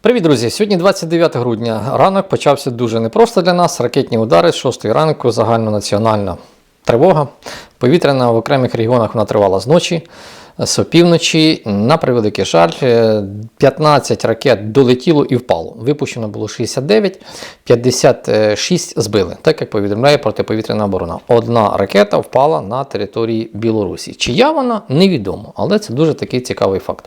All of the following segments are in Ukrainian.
Привіт, друзі! Сьогодні 29 грудня. Ранок почався дуже непросто для нас. Ракетні удари з 6 ранку, загальнонаціональна тривога. Повітряна в окремих регіонах вона тривала з ночі, з опівночі. На превеликий жаль, е, 15 ракет долетіло і впало. Випущено було 69, 56 збили, так як повідомляє протиповітряна оборона. Одна ракета впала на території Білорусі. Чия вона невідомо, але це дуже такий цікавий факт.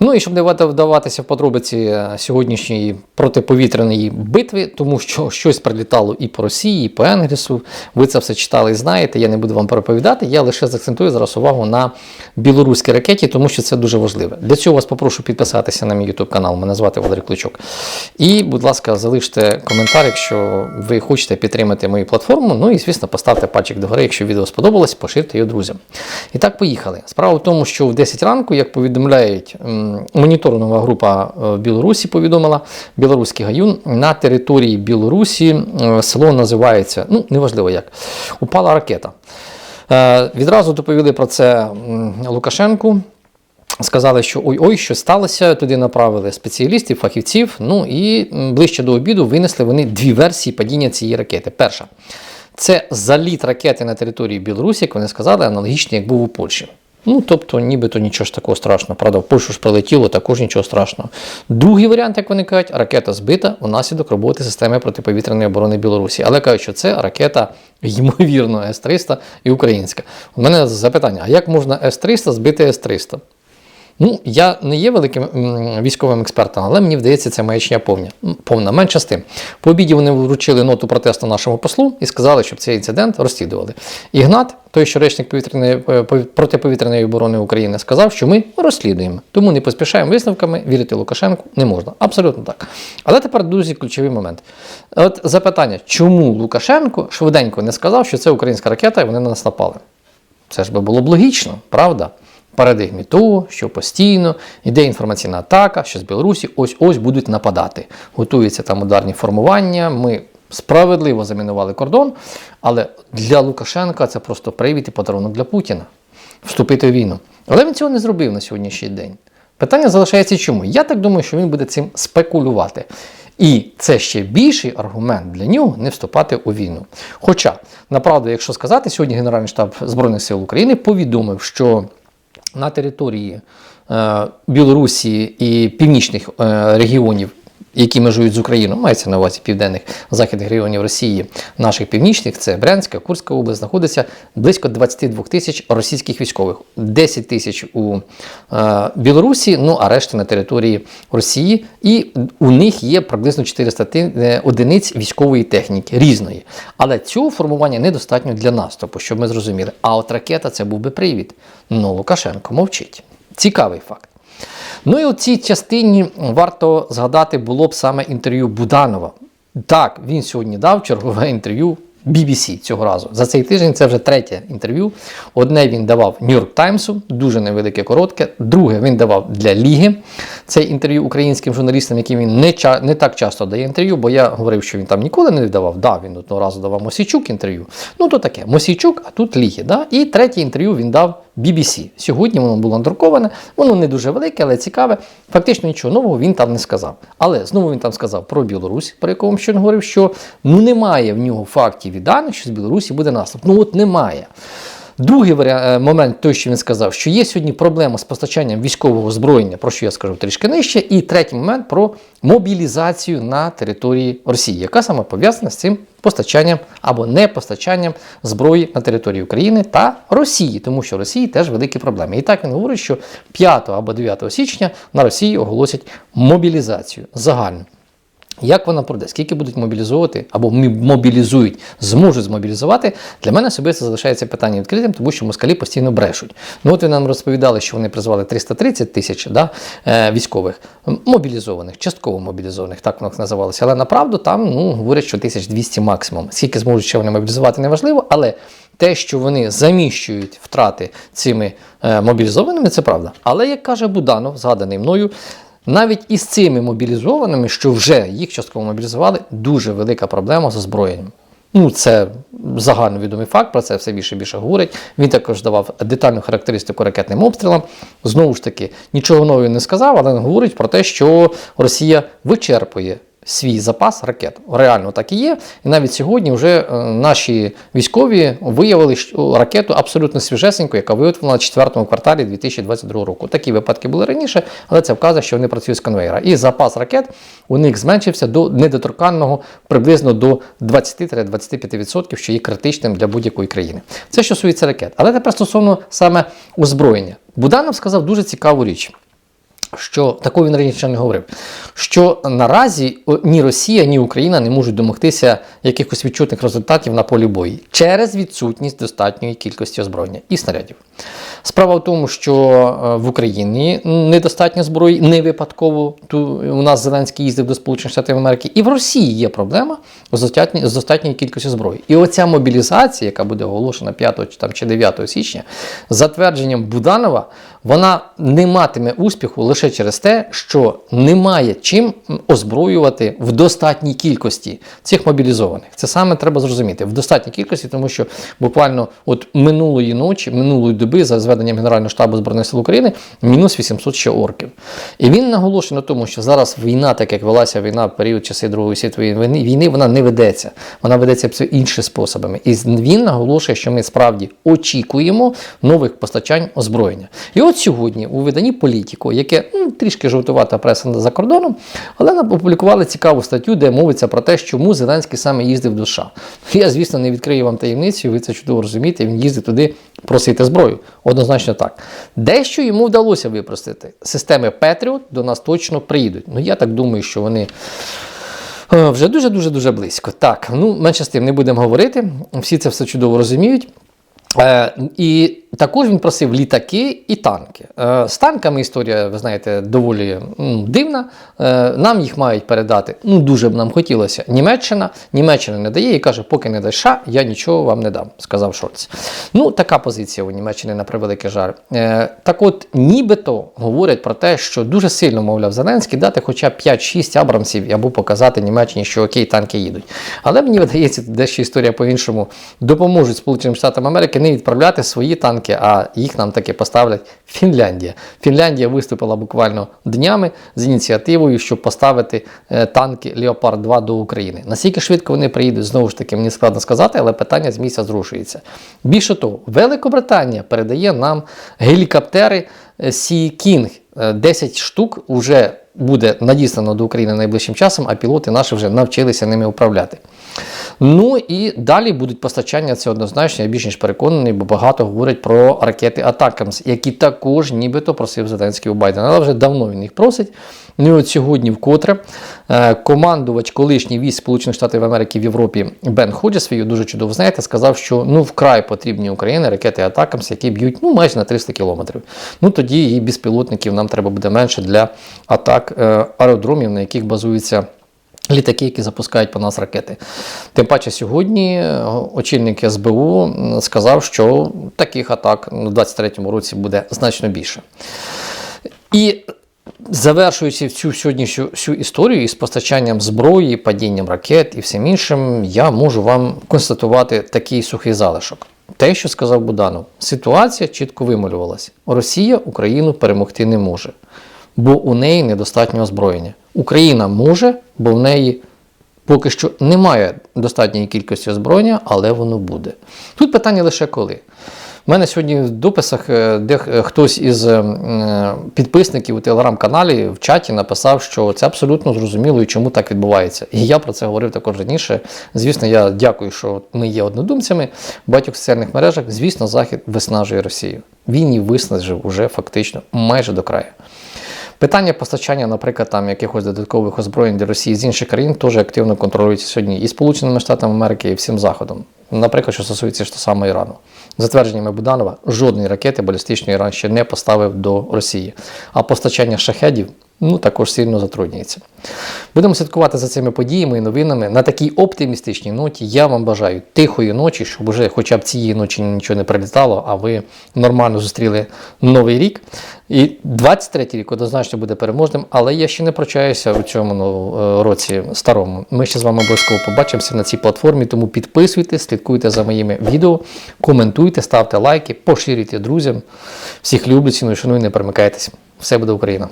Ну і щоб не вдаватися в подробиці е, сьогоднішньої протиповітряної битви, тому що щось прилітало і по Росії, і по Енгрісу. Ви це все читали і знаєте. Я не буду вам переповідати. Я лише заакцентую зараз увагу на білоруській ракеті, тому що це дуже важливе. Для цього вас попрошу підписатися на мій YouTube канал. Мене звати Валерій Кличок. І, будь ласка, залиште коментар, якщо ви хочете підтримати мою платформу. Ну і, звісно, поставте пальчик догори, якщо відео сподобалось, поширте його друзям. І так, поїхали. Справа в тому, що в 10 ранку, як повідомляють, м, моніторингова група е, в Білорусі повідомила, Білоруський гаюн на території Білорусі е, село називається, ну, неважливо як, упала ракета. Е, Відразу доповіли про це Лукашенку. Сказали, що ой-ой, що сталося. Туди направили спеціалістів, фахівців. Ну і ближче до обіду винесли вони дві версії падіння цієї ракети. Перша це заліт ракети на території Білорусі, як вони сказали, аналогічний, як був у Польщі. Ну, тобто, нібито нічого ж такого страшного. Правда, в Польщу ж прилетіло, також нічого страшного. Другий варіант, як вони кажуть, ракета збита унаслідок роботи системи протиповітряної оборони Білорусі. Але кажуть, що це ракета, ймовірно, С-300 і українська. У мене запитання: а як можна С-300 збити С-300? Ну, я не є великим військовим експертом, але мені вдається, це маячня повня. Повна. Менше з тим. По обіді вони вручили ноту протесту нашому послу і сказали, щоб цей інцидент розслідували. Ігнат, той, що речник повітряної е, протиповітряної оборони України, сказав, що ми розслідуємо. Тому не поспішаємо висновками, вірити Лукашенку не можна. Абсолютно так. Але тепер дуже ключовий момент. От запитання, чому Лукашенко швиденько не сказав, що це українська ракета, і вони на нас напали? Це ж би було б логічно, правда? Парадигмі того, що постійно йде інформаційна атака, що з Білорусі ось-ось будуть нападати. Готуються там ударні формування. Ми справедливо замінували кордон, але для Лукашенка це просто привід і подарунок для Путіна вступити в війну. Але він цього не зробив на сьогоднішній день. Питання залишається чому? Я так думаю, що він буде цим спекулювати. І це ще більший аргумент для нього не вступати у війну. Хоча, направду, якщо сказати, сьогодні Генеральний штаб Збройних сил України повідомив, що на території е, Білорусі і північних е, регіонів, які межують з Україною, мається на увазі південних західних регіонів Росії, наших північних, це Брянська, Курська область, знаходиться близько 22 тисяч російських військових, 10 тисяч у е, Білорусі, ну а решта на території Росії, і у них є приблизно 400 е, одиниць військової техніки різної. Але цього формування недостатньо для наступу, щоб ми зрозуміли. А от ракета це був би привід. Ну, Лукашенко мовчить. Цікавий факт. Ну і у цій частині варто згадати було б саме інтерв'ю Буданова. Так, він сьогодні дав чергове інтерв'ю BBC цього разу. За цей тиждень це вже третє інтерв'ю. Одне він давав Нью-Йорк Таймсу, дуже невелике, коротке. Друге він давав для Ліги. Це інтерв'ю українським журналістам, яким він не, ча- не так часто дає інтерв'ю, бо я говорив, що він там ніколи не давав. Да, він одного разу давав Мосійчук інтерв'ю. Ну то таке, Мосійчук, а тут Ліги. Да? І третє інтерв'ю він дав BBC. Сьогодні воно було надруковане, воно не дуже велике, але цікаве. Фактично нічого нового він там не сказав. Але знову він там сказав про Білорусь, про яку ще говорив, що ну немає в нього фактів і даних, що з Білорусі буде наступ. Ну от немає. Другий варіант, момент, той, що він сказав, що є сьогодні проблема з постачанням військового озброєння, про що я скажу трішки нижче. І третій момент про мобілізацію на території Росії, яка саме пов'язана з цим постачанням або непостачанням зброї на території України та Росії, тому що Росії теж великі проблеми. І так він говорить, що 5 або 9 січня на Росії оголосять мобілізацію загальну. Як вона пройде? Скільки будуть мобілізовувати або мобілізують, зможуть змобілізувати? Для мене особисто залишається питання відкритим, тому що москалі постійно брешуть. Ну от ви нам розповідали, що вони призвали 330 тисяч да, е, військових мобілізованих, частково мобілізованих, так воно називалося. Але направду там ну, говорять, що 1200 максимум. Скільки зможуть ще вони мобілізувати, неважливо, але. Те, що вони заміщують втрати цими е, мобілізованими, це правда. Але як каже Буданов, згаданий мною, навіть із цими мобілізованими, що вже їх частково мобілізували, дуже велика проблема з озброєнням. Ну, це загальновідомий факт, про це все більше і більше говорить. Він також давав детальну характеристику ракетним обстрілам. Знову ж таки, нічого нового не сказав, але говорить про те, що Росія вичерпує свій запас ракет. Реально так і є. І навіть сьогодні вже е, наші військові виявили ракету абсолютно свіжесеньку, яка виготовлена в четвертому кварталі 2022 року. Такі випадки були раніше, але це вказує, що вони працюють з конвейера. І запас ракет у них зменшився до недоторканного приблизно до 20-25%, що є критичним для будь-якої країни. Це що стосується ракет. Але тепер стосовно саме озброєння. Буданов сказав дуже цікаву річ що такого він раніше не говорив. Що наразі ні Росія, ні Україна не можуть домогтися якихось відчутних результатів на полі бою через відсутність достатньої кількості озброєння і снарядів. Справа в тому, що е, в Україні недостатньо зброї, не випадково ту у нас Зеленський їздив до Сполучених Штатів Америки, і в Росії є проблема з достатньою, кількістю зброї. І оця мобілізація, яка буде оголошена 5 чи, там, чи 9 січня, з затвердженням Буданова, вона не матиме успіху лише через те, що немає чим озброювати в достатній кількості цих мобілізованих. Це саме треба зрозуміти в достатній кількості, тому що буквально от минулої ночі, минулої доби, за зведенням Генерального штабу Збройних сил України, мінус 800 ще орків. І він наголошує на тому, що зараз війна, так як велася війна в період часи Другої світової війни, вона не ведеться. Вона ведеться іншими способами. І він наголошує, що ми справді очікуємо нових постачань озброєння. І от сьогодні у виданні Політіко, яке ну, трішки жовтувата преса за кордоном, але опублікували цікаву статтю, де мовиться про те, чому Зеленський саме їздив до США. Я, звісно, не відкрию вам таємницю, ви це чудово розумієте. Він їздив туди просити зброю. Однозначно так. Дещо йому вдалося випростити. Системи Петріот до нас точно приїдуть. Ну я так думаю, що вони. е, Вже дуже-дуже дуже близько. Так, ну менше з тим не будемо говорити. Всі це все чудово розуміють. Е, і також він просив літаки і танки. Е, з танками історія, ви знаєте, доволі дивна. Е, нам їх мають передати. Ну, дуже б нам хотілося. Німеччина. Німеччина не дає і каже, поки не дасть США, я нічого вам не дам, сказав Шольц. Ну, така позиція у Німеччини на превеликий. Е, так от, нібито говорять про те, що дуже сильно, мовляв, Зеленський дати хоча б 5-6 абрамсів або показати Німеччині, що окей, танки їдуть. Але мені видається, дещо історія по-іншому допоможуть Сполученим Штатам Америки не відправляти свої танки, а їх нам таки поставлять Фінляндія. Фінляндія виступила буквально днями з ініціативою, щоб поставити е, танки Леопард 2 до України. Наскільки швидко вони приїдуть, знову ж таки, мені складно сказати, але питання з місця зрушується. Більше того, Великобританія передає нам гелікоптери е, Sea King. Е, 10 штук вже буде надіслано до України найближчим часом, а пілоти наші вже навчилися ними управляти. Ну і далі будуть постачання, це однозначно, я більш ніж переконаний, бо багато говорять про ракети Атакамс, які також нібито просив Зеленський у Байдена. Але вже давно він їх просить. Ну і от сьогодні вкотре е, командувач колишній військ Сполучених Штатів Америки в Європі Бен Ходжес, ви його дуже чудово знаєте, сказав, що ну вкрай потрібні Україні ракети Атакамс, які б'ють ну майже на 300 кілометрів. Ну тоді і безпілотників нам треба буде менше для атак е, аеродромів, на яких базуються. Літаки, які запускають по нас ракети. Тим паче сьогодні е, очільник СБУ сказав, що таких атак у 2023 році буде значно більше. І завершуючи цю сьогоднішню всю історію із постачанням зброї, падінням ракет і всім іншим, я можу вам констатувати такий сухий залишок. Те, що сказав Буданов, ситуація чітко вималювалася. Росія Україну перемогти не може, бо у неї недостатньо озброєння. Україна може, бо в неї поки що немає достатньої кількості озброєння, але воно буде. Тут питання лише коли. У мене сьогодні в дописах, е, де е, хтось із е, підписників у телеграм-каналі в чаті написав, що це абсолютно зрозуміло і чому так відбувається. І я про це говорив також раніше. Звісно, я дякую, що ми є однодумцями в багатьох соціальних мережах. Звісно, Захід виснажує Росію. Він її виснажив уже фактично майже до краю. Питання постачання, наприклад, там якихось додаткових озброєнь для Росії з інших країн теж активно контролюється сьогодні і Сполученими Штатами Америки, і всім Заходом. Наприклад, що стосується ж самого Ірану. За твердженнями Буданова, жодної ракети балістичної Іран ще не поставив до Росії. А постачання шахедів ну, також сильно затруднюється. Будемо слідкувати за цими подіями і новинами. На такій оптимістичній ноті я вам бажаю тихої ночі, щоб уже хоча б цієї ночі нічого не прилітало, а ви нормально зустріли новий рік. І 23-й рік однозначно буде переможним, але я ще не прощаюся у цьому ну, е, році старому. Ми ще з вами обов'язково побачимося на цій платформі, тому підписуйтесь, слідкуйте за моїми відео, коментуйте, ставте лайки, поширюйте друзям. Всіх люблю, ціную, шаную, не перемикайтесь. Все буде Україна!